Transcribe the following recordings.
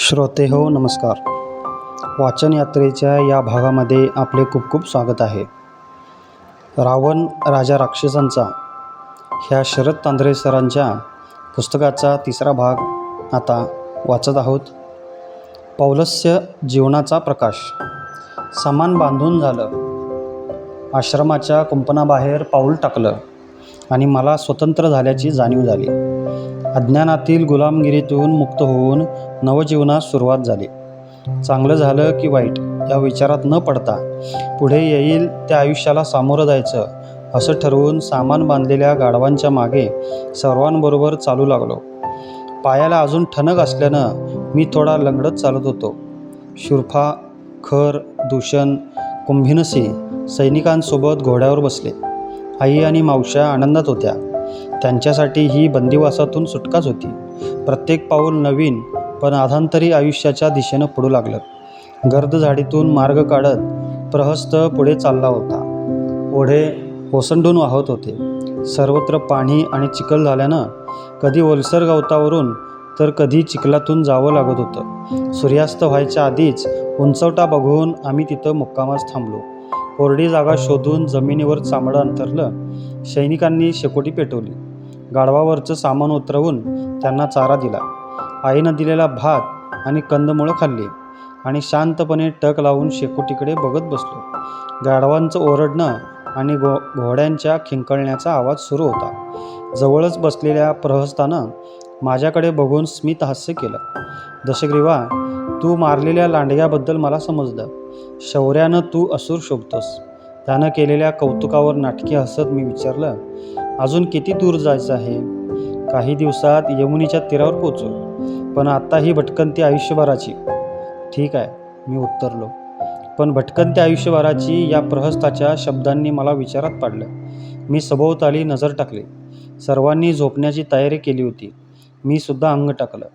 श्रोते हो नमस्कार. वाचन यात्रेच्या या भागामध्ये आपले खूप खूप स्वागत आहे. रावण राजा राक्षसांचा ह्या शरद तांद्रे सरांच्या पुस्तकाचा तिसरा भाग आता वाचत आहोत. पौलस्य जीवनाचा प्रकाश. सामान बांधून झालं. आश्रमाच्या कुंपणाबाहेर पाऊल टाकलं आणि मला स्वतंत्र झाल्याची जाणीव झाली. अज्ञानातील गुलामगिरीतून मुक्त होऊन नवजीवनास सुरुवात झाली. चांगलं झालं की वाईट या विचारात न पडता पुढे येईल त्या आयुष्याला सामोरं जायचं असं ठरवून सामान बांधलेल्या गाढवांच्या मागे सर्वांबरोबर चालू लागलो. पायाला अजून ठणक असल्यानं मी थोडा लंगडत चालत होतो. शुरफा खर दूषण कुंभिनसी सैनिकांसोबत घोड्यावर बसले. आई आणि मावश्या आनंदात होत्या. त्यांच्यासाठी ही बंदिवासातून सुटकाच होती. प्रत्येक पाऊल नवीन पण आधांतरी आयुष्याच्या दिशेनं पडू लागलं. गर्द झाडीतून मार्ग काढत प्रहस्त पुढे चालला होता. ओढे ओसंडून वाहत होते. सर्वत्र पाणी आणि चिखल झाल्यानं कधी ओलसर गवतावरून तर कधी चिखलातून जावं लागत होतं. सूर्यास्त व्हायच्या आधीच उंचवटा बघून आम्ही तिथं मुक्कामास थांबलो. कोरडी जागा शोधून जमिनीवर चामडं अंतरलं सैनिकांनी शेकोटी पेटवली. गाढवावरचं सामान उतरवून त्यांना चारा दिला. आईनं दिलेला भात आणि कंदमुळं खाल्ली आणि शांतपणे टक लावून शेकोटीकडे बघत बसलो. गाढवांचं ओरडणं आणि गो घोड्यांच्या खिंकळण्याचा आवाज सुरू होता. जवळच बसलेल्या प्रहस्तानं माझ्याकडे बघून स्मित हास्य केलं. दशग्रीवा तू मारलेल्या लांडग्याबद्दल मला समजलं. शौर्यानं तू असूर शोभतोस. त्यानं केलेल्या कौतुकावर नाटकी हसत मी विचारलं अजून किती दूर जायचं आहे? काही दिवसात यमुनीच्या तीरावर पोचू पण आत्ता ही भटकंती आयुष्यभराची. ठीक आहे मी उत्तरलो. पण भटकंती आयुष्यभराची या प्रहस्ताच्या शब्दांनी मला विचारात पाडलं. मी सभोवताली नजर टाकली. सर्वांनी झोपण्याची तयारी केली होती. मी सुद्धा अंग टाकलं.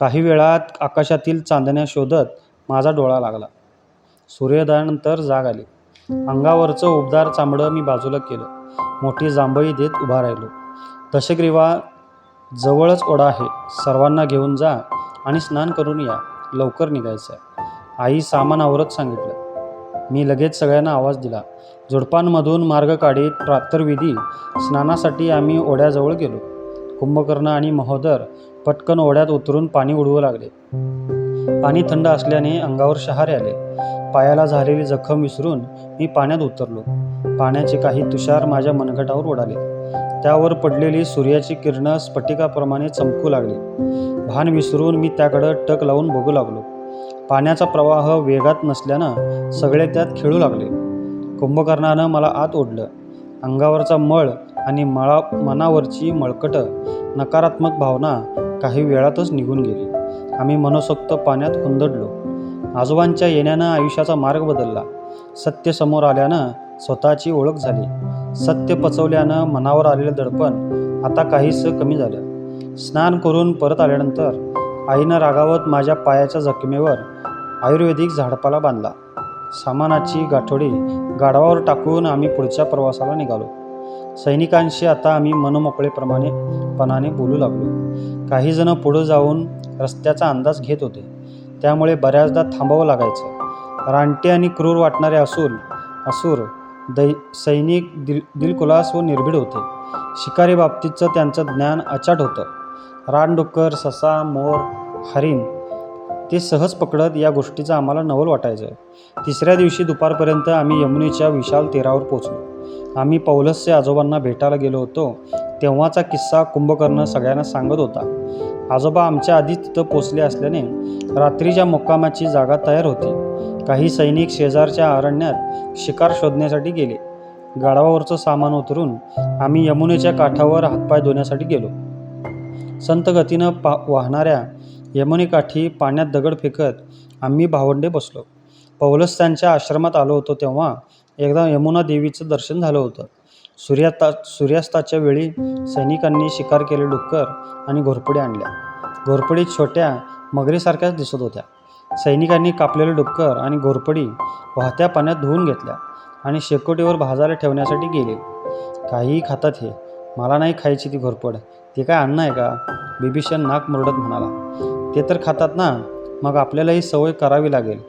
काही वेळात आकाशातील चांदण्या शोधत माझा डोळा लागला. सूर्योदयानंतर जाग आली. अंगावरचं उबदार चांबडं मी बाजूला केलं. मोठी जांभई देत उभा राहिलो. दशग्रीवा जवळच ओढा आहे. सर्वांना घेऊन जा आणि स्नान करून या. लवकर निघायचं आहे आई सामान आवरत सांगितलं. मी लगेच सगळ्यांना आवाज दिला. झुडपांमधून मार्ग काढीत प्रातर्विधी. स्नानासाठी आम्ही ओढ्याजवळ गेलो. कुंभकर्ण आणि महोदर पटकन ओढ्यात उतरून पाणी उडवू लागले. पाणी थंड असल्याने अंगावर शहारे आले. पायाला झालेली जखम विसरून मी पाण्यात उतरलो. पाण्याचे काही तुषार माझ्या मनगटावर उडाले त्यावर पडलेली सूर्याची किरणं स्फटिकाप्रमाणे चमकू लागली. भान विसरून मी त्याकडं टक लावून बघू लागलो. पाण्याचा प्रवाह वेगात नसल्यानं सगळे त्यात खेळू लागले. कुंभकर्णानं मला आत ओढलं. अंगावरचा मळ आणि मळा मनावरची मळकटं नकारात्मक भावना काही वेळातच निघून गेली. आम्ही मनसोक्त पाण्यात हुंदडलो आजोबांच्या येण्यानं आयुष्याचा मार्ग बदलला. सत्य समोर आल्यानं स्वतःची ओळख झाली. सत्य पचवल्यानं मनावर आलेलं दडपण आता काहीसं कमी झालं. स्नान करून परत आल्यानंतर आईनं रागावत माझ्या पायाच्या जखमेवर आयुर्वेदिक झाडपाला बांधला. सामानाची गाठोडी गाढवावर टाकून आम्ही पुढच्या प्रवासाला निघालो. सैनिकांशी आता आम्ही मनमोकळेप्रमाणे पणाने बोलू लागलो. काही जण पुढं जाऊन रस्त्याचा अंदाज घेत होते. त्यामुळे बऱ्याचदा थांबावं लागायचं. रानटे आणि क्रूर वाटणारे असूर असूर दै सैनिक दिल दिलखुलास व निर्भीड होते. शिकारी बाबतीतचं त्यांचं ज्ञान अचाट होतं. रानडुक्कर ससा मोर हरिण ते सहज पकडत या गोष्टीचं आम्हाला नवल वाटायचं. तिसऱ्या दिवशी दुपारपर्यंत आम्ही यमुनेच्या विशाल तीरावर पोचलो आम्ही पौलसचे आजोबांना भेटायला गेलो होतो. तेव्हाचा किस्सा कुंभकर्ण सगळ्यांना सांगत होता. आजोबा आमच्या आधीच तिथं पोचले असल्याने रात्रीच्या मुक्कामाची जागा तयार होती काही सैनिक शेजारच्या अरण्यात शिकार शोधण्यासाठी गेले. गाढवावरचं सामान उतरून आम्ही यमुनेच्या काठावर हातपाय धुण्यासाठी गेलो. संत गतीनं पा वाहणाऱ्या यमुनेकाठी पाण्यात दगड फेकत आम्ही भावंडे बसलो. पौलस त्यांच्या आश्रमात आलो होतो तेव्हा एकदा यमुना देवीचं दर्शन झालं होतं. सूर्यास्ता सूर्यास्ताच्या वेळी सैनिकांनी शिकार केले डुक्कर आणि घोरपडी आणल्या. घोरपडी छोट्या मगरीसारख्याच दिसत होत्या. सैनिकांनी कापलेले डुक्कर आणि घोरपडी वाहत्या पाण्यात धुवून घेतल्या आणि शेकोटीवर भाजायला ठेवण्यासाठी गेले. काहीही खातात हे. मला नाही खायची ती घोरपड. ते काय अन्न आहे का? बिभीषण नाक मुरडत म्हणाला. ते तर खातात ना. मग आपल्याला ही सवय करावी लागेल.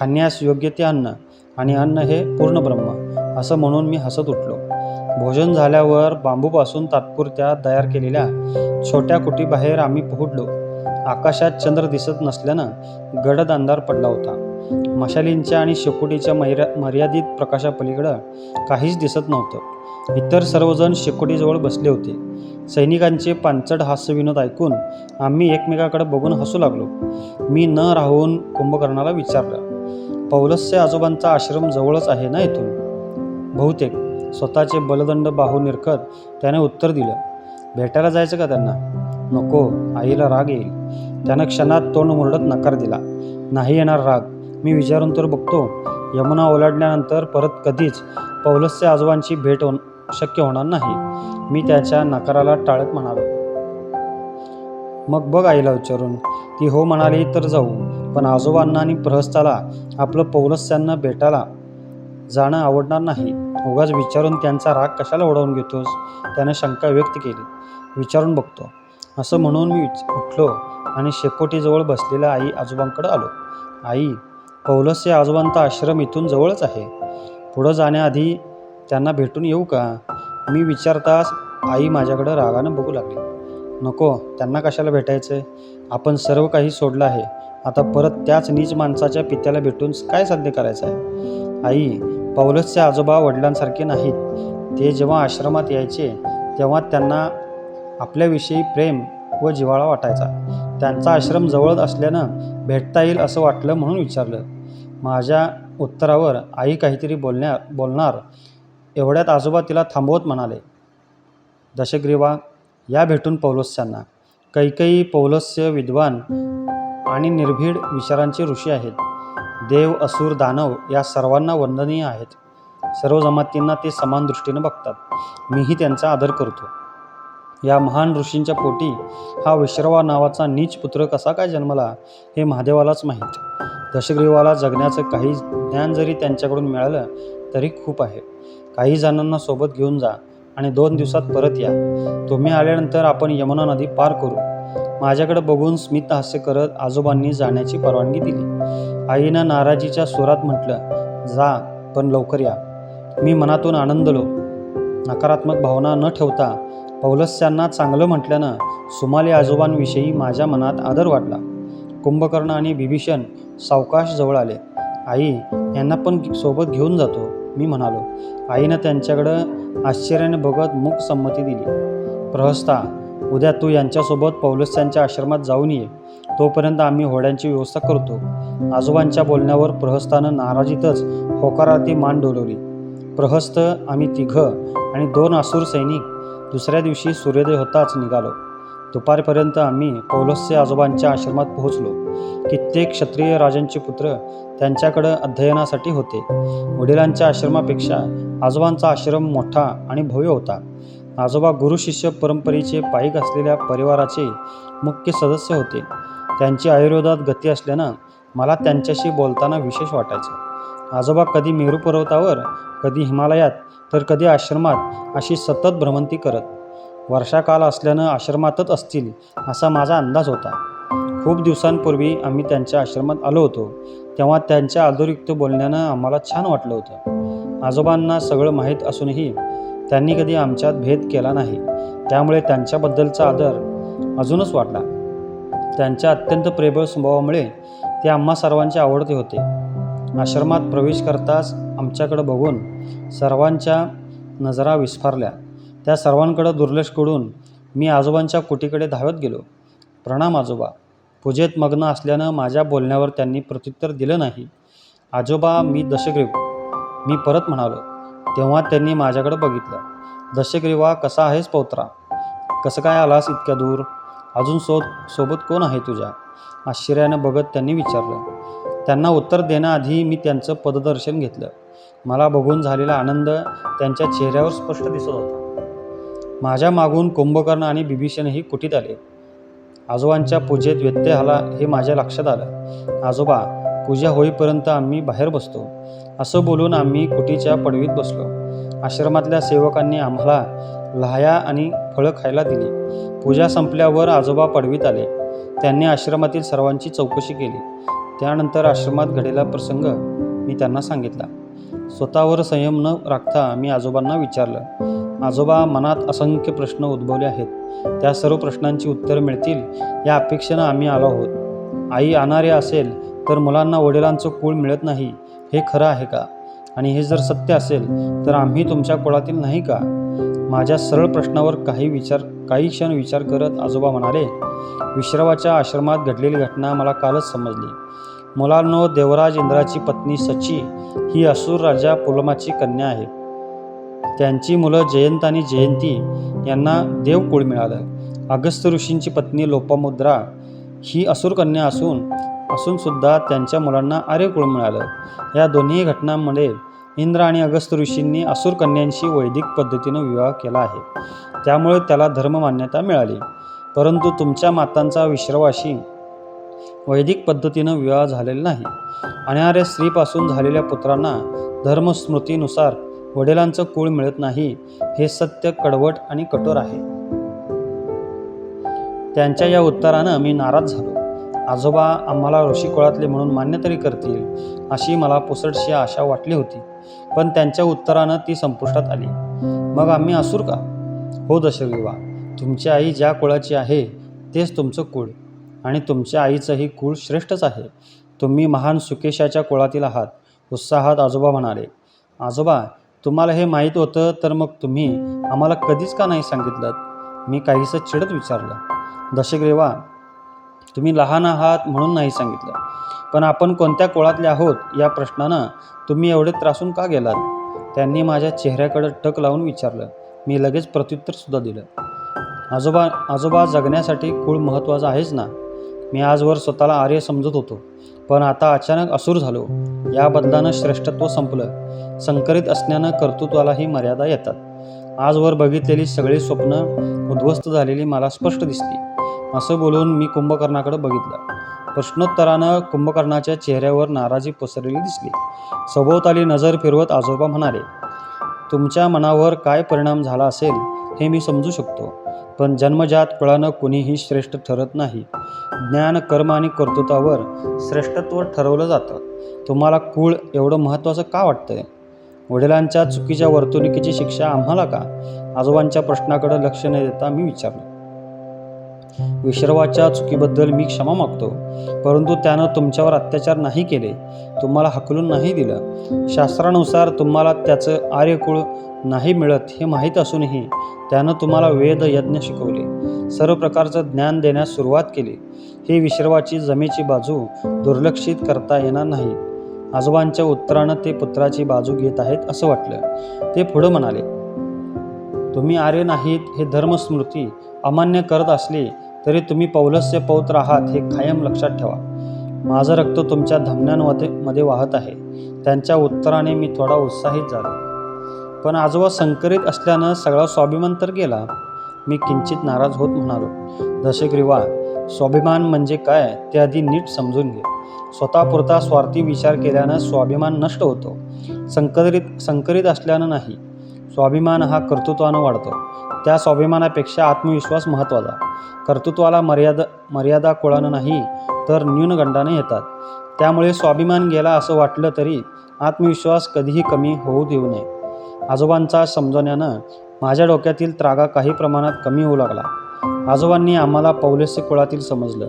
खाण्यास योग्य ते अन्न आणि अन्न हे पूर्ण ब्रह्म. असं म्हणून मी हसत उठलो. भोजन झाल्यावर बांबूपासून तात्पुरत्या तयार केलेल्या छोट्या कुटीबाहेर आम्ही पोहोचलो. आकाशात चंद्र दिसत नसल्यानं गडद अंधार पडला होता. मशालींच्या आणि शेकोटीच्या मैरा मर्यादित प्रकाशापलीकडं काहीच दिसत नव्हतं. इतर सर्वजण शेकोटीजवळ बसले होते. सैनिकांचे पांचट हास्यविनोद ऐकून आम्ही एकमेकाकडे बघून हसू लागलो. मी न राहून कुंभकर्णाला विचारलं पौलसचे आजोबांचा आश्रम जवळच आहे ना इथून? बहुतेक. स्वतःचे बलदंड बाहू निरखत त्याने उत्तर दिलं. भेटायला जायचं का त्यांना? नको आईला राग येईल. त्यानं क्षणात तोंड मुरडत नकार दिला. नाही येणार राग. मी विचारून तर बघतो. यमुना ओलांडल्यानंतर परत कधीच पौलसच्या आजोबांची भेट होण शक्य होणार नाही. मी त्याच्या नकाराला टाळत म्हणालो. मग बघ आईला विचारून. ती हो म्हणाली तर जाऊ. पण आजोबांना आणि प्रहस्ताला आपलं पौलस्यांना भेटायला जाणं आवडणार नाही. उगाच विचारून त्यांचा राग कशाला ओढवून घेतोस? त्याने शंका व्यक्त केली. विचारून बघतो. असं म्हणून मी विच- उठलो आणि शेकोटीजवळ बसलेल्या आई आजोबांकडे आलो. आई पौलस या आजोबांचा आश्रम इथून जवळच आहे. पुढं जाण्याआधी त्यांना भेटून येऊ का? मी विचारताच आई माझ्याकडे रागानं बघू लागली. नको त्यांना कशाला भेटायचं आपण सर्व काही सोडलं आहे. आता परत त्याच नीच माणसाच्या पित्याला भेटून काय साध्य करायचं आहे आई पौलसचे आजोबा वडिलांसारखे नाहीत. ते जेव्हा आश्रमात यायचे तेव्हा त्यांना आपल्याविषयी प्रेम व जिव्हाळा वाटायचा. त्यांचा आश्रम जवळच असल्यानं भेटता येईल असं वाटलं म्हणून विचारलं. माझ्या उत्तरावर आई काहीतरी बोलण्या बोलणार. एवढ्यात आजोबा तिला थांबवत म्हणाले दशग्रीवा या भेटून पौलस्यांना कैकई पौलस्य विद्वान आणि निर्भीड विचारांचे ऋषी आहेत. देव असुर दानव या सर्वांना वंदनीय आहेत. सर्व जमातींना ते समान दृष्टीने बघतात. मीही त्यांचा आदर करतो. या महान ऋषींच्या पोटी हा विश्रवा नावाचा नीच पुत्र कसा काय जन्मला हे महादेवालाच माहीत. दशग्रीवाला जगण्याचं काही ज्ञान जरी त्यांच्याकडून मिळालं तरी खूप आहे. काही जणांना सोबत घेऊन जा आणि दोन दिवसात परत या. तुम्ही आल्यानंतर आपण यमुना नदी पार करू. माझ्याकडे बघून स्मित हास्य करत आजोबांनी जाण्याची परवानगी दिली. आईनं नाराजीच्या सुरात म्हटलं जा पण लवकर या. मी मनातून आनंदलो. नकारात्मक भावना न ठेवता पौलस्यांना चांगलं म्हटल्यानं सुमाले आजोबांविषयी माझ्या मनात आदर वाटला. कुंभकर्ण आणि बिभीषण सावकाश जवळ आले. आई यांना पण सोबत घेऊन जातो मी म्हणालो. आईनं त्यांच्याकडं आश्चर्याने बघत मूक संमती दिली. प्रहस्ता उद्या तू यांच्यासोबत पौलस्यांच्या आश्रमात जाऊन ये. तोपर्यंत आम्ही होड्यांची व्यवस्था करतो. आजोबांच्या बोलण्यावर प्रहस्तानं नाराजीतच होकारार्थी मान डोलवली. प्रहस्त आम्ही तिघं आणि दोन आसूर सैनिक दुसऱ्या दिवशी सूर्योदय होताच निघालो. दुपारपर्यंत आम्ही पौलसचे आजोबांच्या आश्रमात पोहोचलो. कित्येक क्षत्रिय राजांचे पुत्र त्यांच्याकडं अध्ययनासाठी होते. वडिलांच्या आश्रमापेक्षा आजोबांचा आश्रम मोठा आणि भव्य होता. आजोबा गुरु शिष्य परंपरेचे पायिक असलेल्या परिवाराचे मुख्य सदस्य होते. त्यांची आयुर्वेदात गती असल्यानं मला त्यांच्याशी बोलताना विशेष वाटायचं. आजोबा कधी मेरू पर्वतावर कधी हिमालयात तर कधी आश्रमात अशी सतत भ्रमंती करत. वर्षाकाल असल्यानं आश्रमातच असतील असा माझा अंदाज होता. खूप दिवसांपूर्वी आम्ही त्यांच्या आश्रमात आलो होतो तेव्हा त्यांच्या आदरयुक्त बोलण्यानं आम्हाला छान वाटलं होतं. आजोबांना सगळं माहीत असूनही त्यांनी कधी आमच्यात भेद केला नाही. त्यामुळे त्यांच्याबद्दलचा आदर अजूनच वाटला त्यांच्या अत्यंत प्रेबळ स्वभावामुळे ते आम्हा सर्वांचे आवडते होते. आश्रमात प्रवेश करताच आमच्याकडं बघून सर्वांच्या नजरा विस्फारल्या. त्या सर्वांकडं दुर्लक्ष करून मी आजोबांच्या कुटीकडे धावत गेलो. प्रणाम आजोबा पूजेत मग्न असल्यानं माझ्या बोलण्यावर त्यांनी प्रत्युत्तर दिलं नाही. आजोबा मी दशग्रीव. मी परत म्हणालो तेव्हा त्यांनी माझ्याकडे बघितलं. दशग्रीवा कसा आहेस पौत्रा? कसं काय आलास इतक्या दूर? अजून सो सोबत कोण आहे तुझ्या? आश्चर्यानं बघत त्यांनी विचारलं. त्यांना उत्तर देण्याआधी मी त्यांचं पददर्शन घेतलं. मला बघून झालेला आनंद त्यांच्या चेहऱ्यावर स्पष्ट दिसत होता. माझ्या मागून कुंभकर्ण आणि बिभीषणही कुटीत आले. आजोबांच्या पूजेत व्यत्यय आला हे माझ्या लक्षात आलं. आजोबा पूजा होईपर्यंत आम्ही बाहेर बसतो. असं बोलून आम्ही कुटीच्या पडवीत बसलो. आश्रमातल्या सेवकांनी आम्हाला लाह्या आणि फळं खायला दिली. पूजा संपल्यावर आजोबा पडवीत आले. त्यांनी आश्रमातील सर्वांची चौकशी केली. त्यानंतर आश्रमात घडलेला प्रसंग मी त्यांना सांगितला. स्वतःवर संयम न राखता मी आजोबांना विचारलं आजोबा मनात असंख्य प्रश्न उद्भवले आहेत. त्या सर्व प्रश्नांची उत्तरं मिळतील या अपेक्षेनं आम्ही आलो आहोत. आई अनार्य असेल तर मुलांना वडिलांचं कुळ मिळत नाही. हे खरं आहे का? आणि हे जर सत्य असेल तर आम्ही तुमच्या कुळातील नाही का? माझ्या सरळ प्रश्नावर काही विचार काही क्षण विचार करत आजोबा म्हणाले विश्रवाच्या आश्रमात घडलेली घटना मला कालच समजली. मुलांनो देवराज इंद्राची पत्नी सची ही असुर राजा पुलमाची कन्या आहे. त्यांची मुलं जयंत आणि जयंती यांना देवकुळ मिळालं. अगस्त्य ऋषींची पत्नी लोपामुद्रा ही असुर कन्या असून असूनसुद्धा त्यांच्या मुलांना आर्यकुळ मिळालं. या दोन्ही घटनांमध्ये इंद्र आणि अगस्त्य ऋषींनी असुर कन्यांशी वैदिक पद्धतीनं विवाह केला आहे. त्यामुळे त्याला धर्म मान्यता मिळाली. परंतु तुमच्या मातांचा विश्रवाशी वैदिक पद्धतीनं विवाह झालेला नाही. अनार्य स्त्रीपासून झालेल्या पुत्रांना धर्मस्मृतीनुसार वडिलांचं कुळ मिळत नाही हे सत्य कडवट आणि कठोर आहे. त्यांच्या या उत्तरानं मी नाराज झालो. आजोबा आम्हाला ऋषिकुळातले म्हणून मान्य तरी करतील अशी मला पुसटशी आशा वाटली होती. पण त्यांच्या उत्तरानं ती संपुष्टात आली. मग आम्ही असूर का? हो दशग्रीवा तुमची आई ज्या कुळाची आहे तेच तुमचं कुळ. आणि तुमच्या आईचंही कुळ श्रेष्ठच आहे. तुम्ही महान सुकेशाच्या कुळातील आहात उत्साहात आजोबा म्हणाले. आजोबा तुम्हाला हे माहीत होतं तर मग तुम्ही आम्हाला कधीच का नाही सांगितलं मी काहीसं चिडत विचारलं. दशग्रेवा तुम्ही लहान आहात म्हणून नाही सांगितलं. पण आपण कोणत्या कुळातले आहोत या प्रश्नानं तुम्ही एवढे त्रासून का गेलात? त्यांनी माझ्या चेहऱ्याकडे टक लावून विचारलं. मी लगेच प्रत्युत्तरसुद्धा दिलं. आजोबा आजोबा जगण्यासाठी कुळ महत्त्वाचं आहेच ना? मी आजवर स्वतःला आर्य समजत होतो. पण आता अचानक असुर झालो. या बदलानं श्रेष्ठत्व संपलं. संकरित असण्यानं कर्तृत्वालाही मर्यादा येतात. आजवर बघितलेली सगळी स्वप्न उद्ध्वस्त झालेली मला स्पष्ट दिसली. असं बोलून मी कुंभकर्णाकडे बघितलं. प्रश्नोत्तरानं कुंभकर्णाच्या चेहऱ्यावर नाराजी पसरलेली दिसली. सभोवताली नजर फिरवत आजोबा म्हणाले तुमच्या मनावर काय परिणाम झाला असेल हे मी समजू शकतो पण जन्मजात कुळानं कुणीही श्रेष्ठ ठरत नाही. ज्ञान कर्म आणि कर्तृत्वावर श्रेष्ठत्व ठरवलं जातं. तुम्हाला कुळ एवढं महत्त्वाचं का वाटतंय? वडिलांच्या चुकीच्या वर्तणुकीची शिक्षा आम्हाला का? आजोबांच्या प्रश्नाकडे लक्ष न देता मी विचारलं. विश्रवाच्या चुकीबद्दल मी क्षमा मागतो. परंतु त्यानं तुमच्यावर अत्याचार नाही केले. तुम्हाला हकलून नाही दिलं. शास्त्रानुसार तुम्हाला त्याचं आर्यकुळ नाही मिळत हे माहीत असूनही त्यानं तुम्हाला वेद यज्ञ शिकवले. सर्व प्रकारचं ज्ञान देण्यास सुरुवात केली. ही विश्रवाची जमेची बाजू दुर्लक्षित करता येणार नाही. आजोबांच्या उत्तरानं ते पुत्राची बाजू घेत आहेत असं वाटलं. ते पुढं म्हणाले तुम्ही आर्य नाहीत हे धर्मस्मृती अमान्य करत असली तरी तुम्ही पौलस्य पौत्र आहात हे कायम लक्षात ठेवा. माझं रक्त तुमच्या धमन्यांमध्ये मध्ये वाहत आहे. त्यांच्या उत्तराने मी थोडा उत्साहित झालो. पण आजोबा संकरित असल्यानं सगळा स्वाभिमान तर गेला. मी किंचित नाराज होत म्हणालो दशग्रीवा स्वाभिमान म्हणजे काय ते आधी नीट समजून घे. स्वतःपुरता स्वार्थी विचार केल्यानं स्वाभिमान नष्ट होतो. संकरित संकरित असल्यानं नाही. स्वाभिमान हा कर्तृत्वानं वाढतो. त्या स्वाभिमानापेक्षा आत्मविश्वास महत्त्वाचा. कर्तृत्वाला मर्यादा मर्यादा कुळानं नाही तर न्यूनगंडाने येतात. त्यामुळे स्वाभिमान गेला असं वाटलं तरी आत्मविश्वास कधीही कमी होऊ देऊ नये. आजोबांचा समजवण्यानं माझ्या डोक्यातील त्रागा काही प्रमाणात कमी होऊ लागला. आजोबांनी आम्हाला पौलस्य कुळातील समजलं.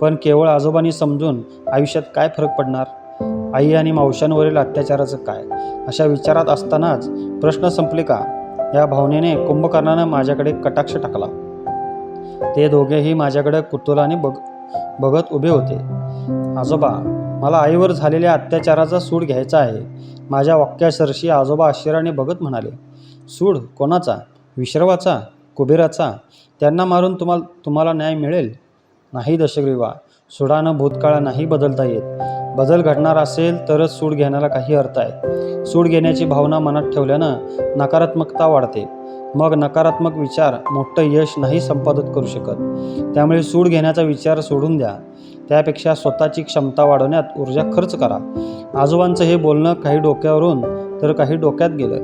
पण केवळ आजोबांनी समजून आयुष्यात काय फरक पडणार? आई आणि मावशांवरील अत्याचाराचं काय? अशा विचारात असतानाच प्रश्न संपले का? या भावनेने कुंभकर्णानं माझ्याकडे कटाक्ष टाकला. ते दोघेही माझ्याकडे कुतुलाने बघ बघत उभे होते. आजोबा मला आईवर झालेल्या अत्याचाराचा सूड घ्यायचा आहे. माझ्या वाक्यासरशी आजोबा आश्चर्याने बघत म्हणाले सूड कोणाचा? विश्रवाचा? कुबेराचा? त्यांना मारून तुम्हाला तुम्हाला न्याय मिळेल? नाही दशग्रीवा सुडानं भूतकाळ नाही बदलता येत. बदल घडणार असेल तरच सूड घेण्याला काही अर्थ आहे. सूड घेण्याची भावना मनात ठेवल्यानं नकारात्मकता वाढते. मग नकारात्मक विचार मोठं यश नाही संपादित करू शकत. त्यामुळे सूड घेण्याचा विचार सोडून द्या. त्यापेक्षा स्वतःची क्षमता वाढवण्यात ऊर्जा खर्च करा. आजोबांचं हे बोलणं काही डोक्यावरून तर काही डोक्यात गेलं.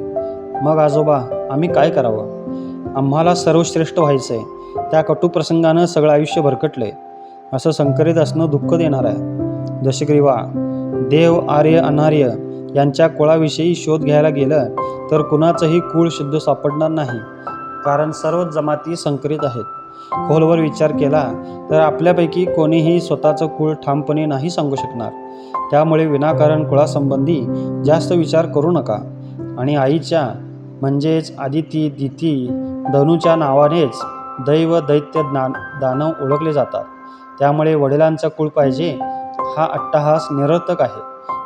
मग आजोबा आम्ही काय करावं? आम्हाला सर्वश्रेष्ठ व्हायचं आहे त्या कटुप्रसंगानं सगळं आयुष्य भरकटलं आहे असं संकरित असणं दुःख देणार आहे. दशग्रीवा देव आर्य अनार्य यांच्या कुळाविषयी शोध घ्यायला गेलं तर कुणाचंही कुळ शुद्ध सापडणार नाही कारण सर्व जमाती संकरित आहेत. खोलवर विचार केला तर आपल्यापैकी कोणीही स्वतःचं कुळ ठामपणे नाही सांगू शकणार. त्यामुळे विनाकारण कुळासंबंधी जास्त विचार करू नका. आणि आईच्या म्हणजेच आदिती दिती धनुच्या नावानेच दैव दैत्य ज्ञान दानव ओळखले जातात. त्यामुळे वडिलांचा कुळ पाहिजे हा अट्टहास निरर्थक आहे.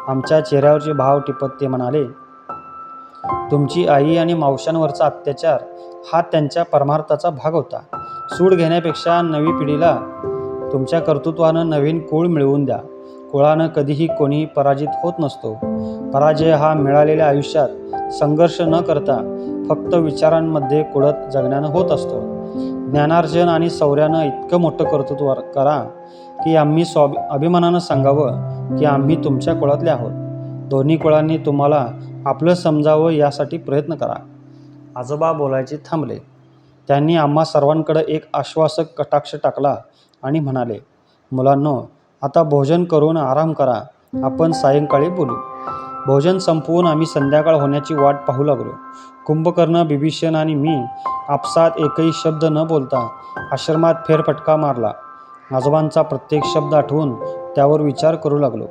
आमच्या चेहऱ्यावरचे भाव टिपत ते म्हणाले तुमची आई आणि मावशांवरचा अत्याचार हा त्यांच्या परमार्थाचा भाग होता. सूड घेण्यापेक्षा नवी पिढीला तुमच्या कर्तृत्वानं नवीन कुळ मिळवून द्या. कुळानं कधीही कोणीही पराजित होत नसतो. पराजय हा मिळालेल्या आयुष्यात संघर्ष न करता फक्त विचारांमध्ये कुडत जगण्यानं होत असतो. ज्ञानार्जन आणि सौऱ्यानं इतकं मोठं कर्तृत्व करा की आम्ही स्वाभ अभिमानानं सांगावं की आम्ही तुमच्या कुळातले आहोत. दोन्ही कुळांनी तुम्हाला आपलं समजावं यासाठी प्रयत्न करा. आजोबा बोलायचे थांबले. त्यांनी आम्हा सर्वांकडे एक आश्वासक कटाक्ष टाकला आणि म्हणाले मुलांनो आता भोजन करून आराम करा. आपण सायंकाळी बोलू. भोजन संपवून आम्ही संध्याकाळ होण्याची वाट पाहू लागलो. कुंभकर्ण बिभीषण आणि मी आपसात एकही शब्द न बोलता आश्रमात फेरफटका मारला. आजोबांचा प्रत्येक शब्द आठवून त्यावर विचार करू लागलो.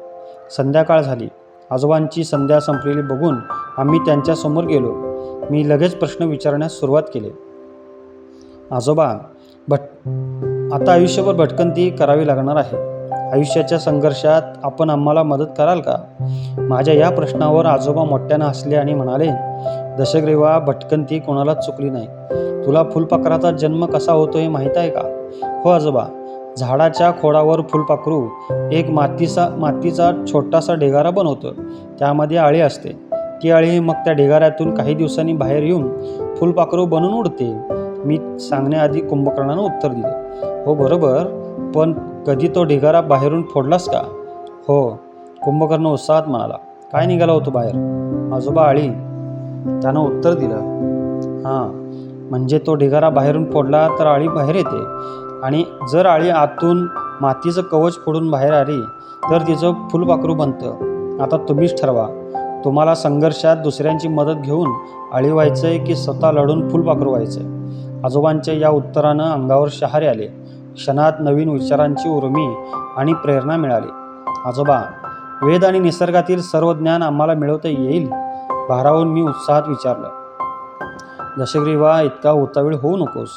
संध्याकाळ झाली. आजोबांची संध्या संपलेली बघून आम्ही त्यांच्यासमोर गेलो. मी लगेच प्रश्न विचारण्यास सुरुवात केली. आजोबा भट आता आयुष्यभर भटकंती करावी लागणार आहे. आयुष्याच्या संघर्षात आपण आम्हाला मदत कराल का? माझ्या या प्रश्नावर आजोबा मोठ्यानं हसले आणि म्हणाले दशग्रीवा भटकंती कोणालाच चुकली नाही. तुला फुलपाखराचा जन्म कसा होतो हे माहीत आहे का? हो आजोबा. झाडाच्या खोडावर फुलपाखरू एक मातीचा मातीचा छोटासा ढिगारा बनवतं. त्यामध्ये आळी असते. ती आळी मग त्या ढिगाऱ्यातून काही दिवसांनी बाहेर येऊन फुलपाखरू बनून उडते. मी सांगण्याआधी कुंभकर्णानं उत्तर दिलं. हो बरोबर. पण कधी तो ढिगारा बाहेरून फोडलास का? हो. कुंभकर्ण उत्साहात म्हणाला. काय निघाला होतो बाहेर? आजोबा आळी. त्यानं उत्तर दिलं. हां. म्हणजे तो ढिगारा बाहेरून फोडला तर आळी बाहेर येते. आणि जर आळी आतून मातीचं कवच फोडून बाहेर आली तर तिचं फुलपाखरू बनतं. आता तुम्हीच ठरवा. तुम्हाला संघर्षात दुसऱ्यांची मदत घेऊन आळी व्हायचं आहे की स्वतः लढून फुलपाखरू व्हायचं आहे आजोबांच्या या उत्तरानं अंगावर शहारे आले. क्षणात नवीन विचारांची उर्मी आणि प्रेरणा मिळाली. आजोबा वेद आणि निसर्गातील सर्व ज्ञान आम्हाला मिळवता येईल? भारावून मी उत्साहात विचारलं. दशग्रीवा इतका उतावीळ होऊ नकोस.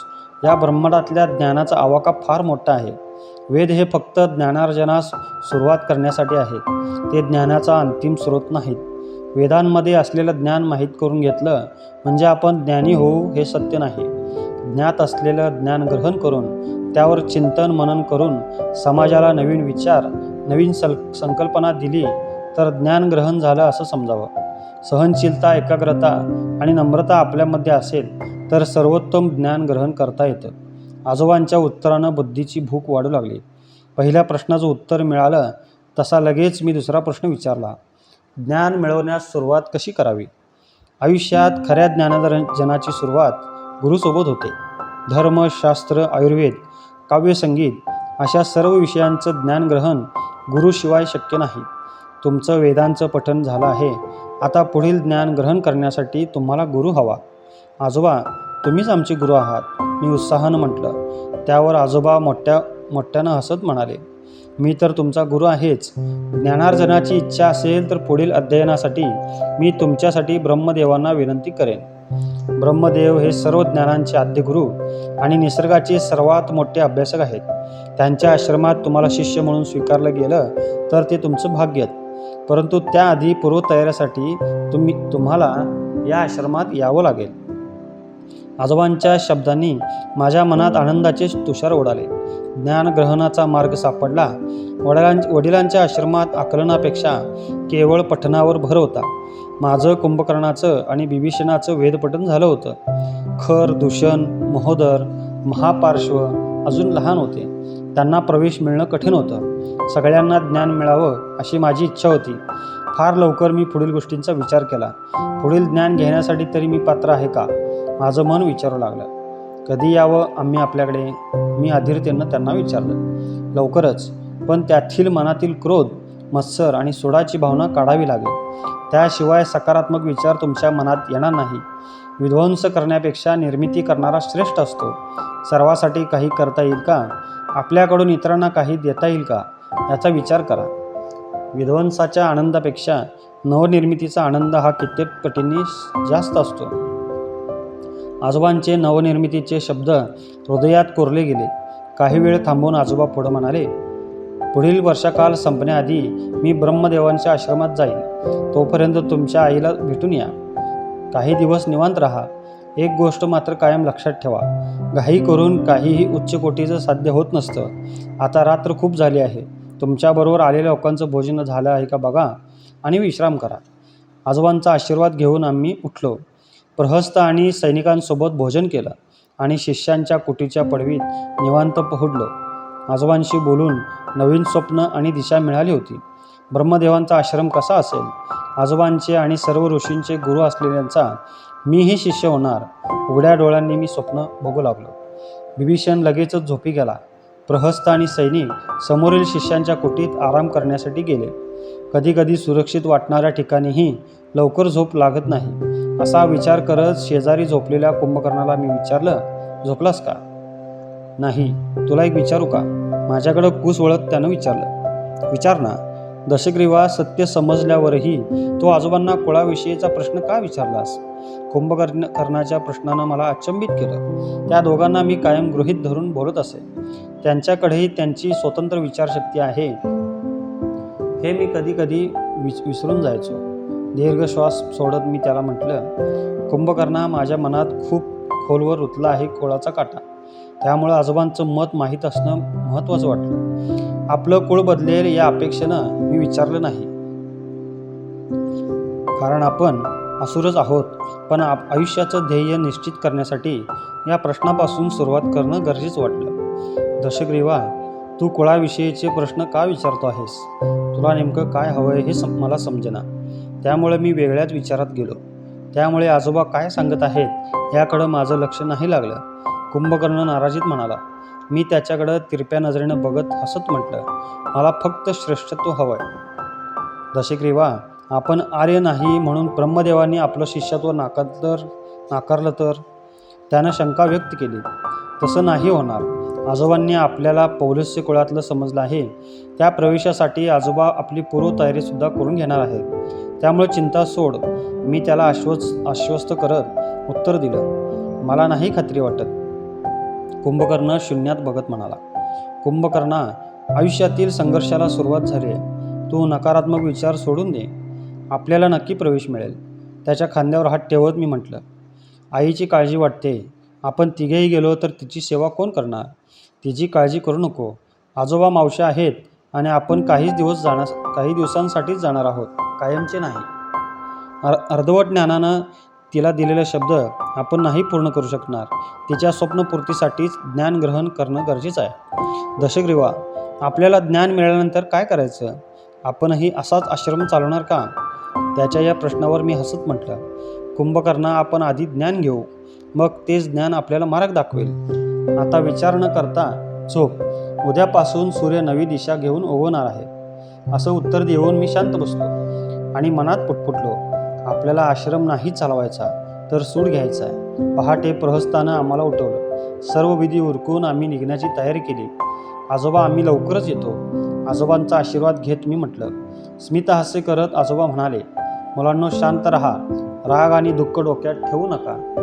या ब्रह्मांडातल्या ज्ञानाचा आवाका फार मोठा आहे. वेद हे फक्त ज्ञानार्जनास सुरुवात करण्यासाठी आहेत. ते ज्ञानाचा अंतिम स्रोत नाहीत. वेदांमध्ये असलेलं ज्ञान माहीत करून घेतलं म्हणजे आपण ज्ञानी होऊ हे सत्य नाही. ज्ञात असलेलं ज्ञान ग्रहण करून त्यावर चिंतन मनन करून समाजाला नवीन विचार नवीन सल संकल्पना दिली तर ज्ञान ग्रहण झालं असं समजावं. सहनशीलता एकाग्रता आणि नम्रता आपल्यामध्ये असेल तर सर्वोत्तम ज्ञान ग्रहण करता येतं. आजोबांच्या उत्तरानं बुद्धीची भूक वाढू लागली. पहिल्या प्रश्नाचं उत्तर मिळालं तसा लगेच मी दुसरा प्रश्न विचारला. ज्ञान मिळवण्यास सुरुवात कशी करावी? आयुष्यात खऱ्या ज्ञानार्जनाची सुरुवात गुरुसोबत होते. धर्म शास्त्र आयुर्वेद काव्यसंगीत अशा सर्व विषयांचं ज्ञानग्रहण गुरुशिवाय शक्य नाही. तुमचं वेदांचं पठण झालं आहे. आता पुढील ज्ञान ग्रहण करण्यासाठी तुम्हाला गुरु हवा. आजोबा तुम्हीच आमचे गुरु आहात मी उत्साहानं म्हटलं. त्यावर आजोबा मोठ्या मोठ्यानं हसत म्हणाले. मी तर तुमचा गुरु आहेच. ज्ञानार्जनाची इच्छा असेल तर पुढील अध्ययनासाठी मी तुमच्यासाठी ब्रह्मदेवांना विनंती करेन. ब्रह्मदेव हे सर्व ज्ञानांचे आद्यगुरू आणि निसर्गाचे सर्वात मोठे अभ्यासक आहेत. त्यांच्या आश्रमात तुम्हाला शिष्य म्हणून स्वीकारलं गेलं तर ते तुमचं भाग्य परंतु त्याआधी पूर्वतयारीसाठी तुम्ही तुम्हाला या आश्रमात यावं लागेल. आजोबांच्या शब्दांनी माझ्या मनात आनंदाचे तुषार उडाले ज्ञानग्रहणाचा मार्ग सापडला. वडिलां वडिलांच्या आश्रमात आकलनापेक्षा केवळ पठणावर भर होता. माझं कुंभकर्णाचं आणि बिभीषणाचं वेदपठण झालं होतं. खर दूषण महोदर महापार्श्व अजून लहान होते. त्यांना प्रवेश मिळणं कठीण होतं. सगळ्यांना ज्ञान मिळावं अशी माझी इच्छा होती. फार लवकर मी पुढील गोष्टींचा विचार केला. पुढील ज्ञान घेण्यासाठी तरी मी पात्र आहे का? माझं मन विचारू लागलं. कधी यावं आम्ही आपल्याकडे? मी अधीरतेनं त्यांना विचारलं. लवकरच. पण त्यातील मनातील क्रोध मत्सर आणि सोडाची भावना काढावी लागेल. त्याशिवाय सकारात्मक विचार तुमच्या मनात येणार नाही. विध्वंस करण्यापेक्षा निर्मिती करणारा श्रेष्ठ असतो. सर्वासाठी काही करता येईल का? आपल्याकडून इतरांना काही देता येईल का? याचा विचार करा. विध्वंसाच्या आनंदापेक्षा नवनिर्मितीचा आनंद हा कित्येक पटींनी जास्त असतो. आजोबांचे नवनिर्मितीचे शब्द हृदयात कोरले गेले. काही वेळ थांबून आजोबा पुढं म्हणाले पुढील वर्षाकाल संपण्याआधी मी ब्रह्मदेवांच्या आश्रमात जाईन. तोपर्यंत तुमच्या आईला भेटून या. काही दिवस निवांत राहा. एक गोष्ट मात्र कायम लक्षात ठेवा. घाई करून काहीही उच्च कोटीचं साध्य होत नसतं. आता रात्र खूप झाली आहे. तुमच्याबरोबर आलेल्या लोकांचं भोजन झालं आहे का बघा आणि विश्राम करा. आजोबांचा आशीर्वाद घेऊन आम्ही उठलो. प्रहस्त आणि सैनिकांसोबत भोजन केलं आणि शिष्यांच्या कुटीच्या पडवीत निवांत पोहडलो. आजोबांशी बोलून नवीन स्वप्न आणि दिशा मिळाली होती. ब्रह्मदेवांचा आश्रम कसा असेल? आजोबांचे आणि सर्व ऋषींचे गुरु असलेल्यांचा मीही शिष्य होणार? उघड्या डोळ्यांनी मी स्वप्न बघू लागलो. बिभीषण लगेचच झोपी गेला. प्रहस्त आणि सैनिक समोरील शिष्यांच्या कुटीत आराम करण्यासाठी गेले. कधीकधी सुरक्षित वाटणाऱ्या ठिकाणीही लवकर झोप लागत नाही. असा विचार करत शेजारी झोपलेल्या कुंभकर्णाला मी विचारलं झोपलास का? नाही. तुला एक विचारू का? माझ्याकडं कुस वळत त्यानं विचारलं. विचार ना. दशग्रीवा सत्य समजल्यावरही तो आजोबांना कुळाविषयीचा प्रश्न का विचारलास? कुंभकर्ण कर्णाच्या प्रश्नानं मला अचंबित केलं. त्या दोघांना मी कायम गृहित धरून बोलत असे. त्यांच्याकडेही त्यांची स्वतंत्र विचारशक्ती आहे. हे मी कधी कधी विच विसरून जायचो. दीर्घ श्वास सोडत मी त्याला म्हटलं कुंभकर्णा माझ्या मनात खूप खोलवर रुतला आहे कोळाचा काटा. त्यामुळं आजोबांचं मत माहीत असणं महत्त्वाचं वाटलं. आपलं कुळ बदलेल या अपेक्षेनं मी विचारलं नाही. कारण आपण असुरच आहोत पण आप आयुष्याचं ध्येय निश्चित करण्यासाठी या प्रश्नापासून सुरुवात करणं गरजेचं वाटलं. दशग्रीवा तू कुळाविषयीचे प्रश्न का विचारतो आहेस? तुला नेमकं काय हवं आहे हे सम मला समजेना. त्यामुळे मी वेगळ्याच विचारात गेलो. त्यामुळे आजोबा काय सांगत आहेत याकडं माझं लक्ष नाही लागलं. कुंभकर्ण नाराजीत म्हणाला मी त्याच्याकडं तिरप्या नजरेनं बघत हसत म्हटलं मला फक्त श्रेष्ठत्व हवं आहे दशग्रीवा आपण आर्य नाही म्हणून ब्रह्मदेवांनी आपलं शिष्यत्व नाकारलं तर नाकारलं तर? त्यानं शंका व्यक्त केली. तसं नाही होणार. आजोबांनी आपल्याला पौलस्य कुळातलं समजलं आहे. त्या प्रवेशासाठी आजोबा आपली पूर्वतयारीसुद्धा करून घेणार आहेत. त्यामुळे चिंता सोड. मी त्याला आश्वस्त आश्वस्त करत उत्तर दिलं. मला नाही खात्री वाटत. कुंभकर्ण शून्यात बघत म्हणाला. कुंभकर्णा आयुष्यातील संघर्षाला सुरुवात झाली आहे तू नकारात्मक विचार सोडून दे. आपल्याला नक्की प्रवेश मिळेल. त्याच्या खांद्यावर हात ठेवत मी म्हटलं. आईची काळजी वाटते. आपण तिघेही गेलो तर तिची सेवा कोण करणार? तिची काळजी करू नको. आजोबा मावशा आहेत. आणि आपण काहीच दिवस जाणार काही दिवसांसाठीच जाणार आहोत. कायमचे नाही. अर अर्धवट ज्ञानानं तिला दिलेले शब्द आपण नाही पूर्ण करू शकणार. तिच्या स्वप्नपूर्तीसाठीच ज्ञान ग्रहण करणं गरजेचं आहे. दशग्रीवा आपल्याला ज्ञान मिळाल्यानंतर काय करायचं? आपणही असाच आश्रम चालवणार का? त्याच्या या प्रश्नावर मी हसत म्हटलं कुंभकर्णा आपण आधी ज्ञान घेऊ. मग तेच ज्ञान आपल्याला मार्ग दाखवेल. आता विचार न करता झोप उद्यापासून सूर्य नवी दिशा घेऊन उगवणार आहे. असं उत्तर देऊन मी शांत बसलो आणि मनात पुटपुटलो. आपल्याला आश्रम नाही चालवायचा तर सूड घ्यायचा आहे. पहाटे प्रहस्तानं आम्हाला उठवलं. सर्व विधी उरकून आम्ही निघण्याची तयारी केली. आजोबा आम्ही लवकरच येतो. आजोबांचा आशीर्वाद घेत मी म्हटलं. स्मितहास्य करत आजोबा म्हणाले मुलांनो शांत राहा. राग आणि दुःख डोक्यात ठेवू नका.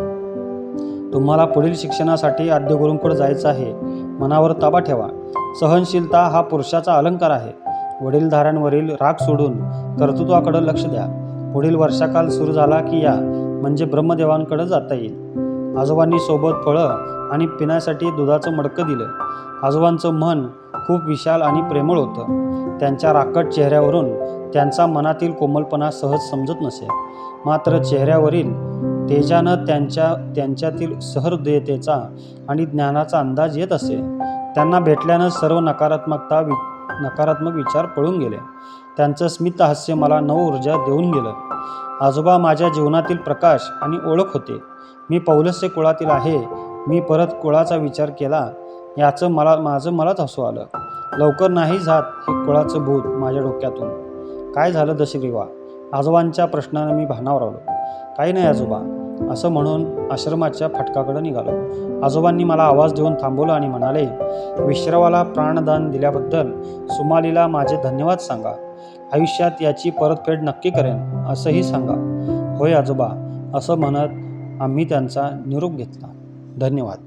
तुम्हाला पुढील शिक्षणासाठी आद्यगुरूंकडे जायचं आहे. मनावर ताबा ठेवा. सहनशीलता हा पुरुषाचा अलंकार आहे. वडीलधाऱ्यांवरील राग सोडून कर्तृत्वाकडे लक्ष द्या. पुढील वर्षाकाल सुरू झाला की या म्हणजे ब्रह्मदेवांकडे जाता येईल. आजोबांनी सोबत फळं आणि पिण्यासाठी दुधाचं मडकं दिलं. आजोबांचं मन खूप विशाल आणि प्रेमळ होतं. त्यांच्या राकट चेहऱ्यावरून त्यांचा मनातील कोमलपणा सहज समजत नसे. मात्र चेहऱ्यावरील तेजानं त्यांच्या त्यांच्यातील सहृदयतेचा आणि ज्ञानाचा अंदाज येत असे. त्यांना भेटल्यानं सर्व नकारात्मकता वि नकारात्मक विचार पळून गेले. त्यांचं स्मित हास्य मला नव ऊर्जा देऊन गेलं. आजोबा माझ्या जीवनातील प्रकाश आणि ओळख होते. मी पौलस्य कुळातील आहे. मी परत कुळाचा विचार केला. याचं मला माझं मलाच हसू आलं. लवकर नाही जात हे कुळाचं भूत माझ्या डोक्यातून. काय झालं दशग्रीवा आजोबांच्या प्रश्नानं मी भानावर आलो. काही नाही आजोबा. असं म्हणून आश्रमाच्या फटकाकडे निघालो. आजोबांनी मला आवाज देऊन थांबवलं आणि म्हणाले विश्रवाला प्राणदान दिल्याबद्दल सुमालीला माझे धन्यवाद सांगा. आयुष्यात याची परतफेड नक्की करेन असंही सांगा. होय आजोबा असं म्हणत आम्ही त्यांचा निरोप घेतला. धन्यवाद.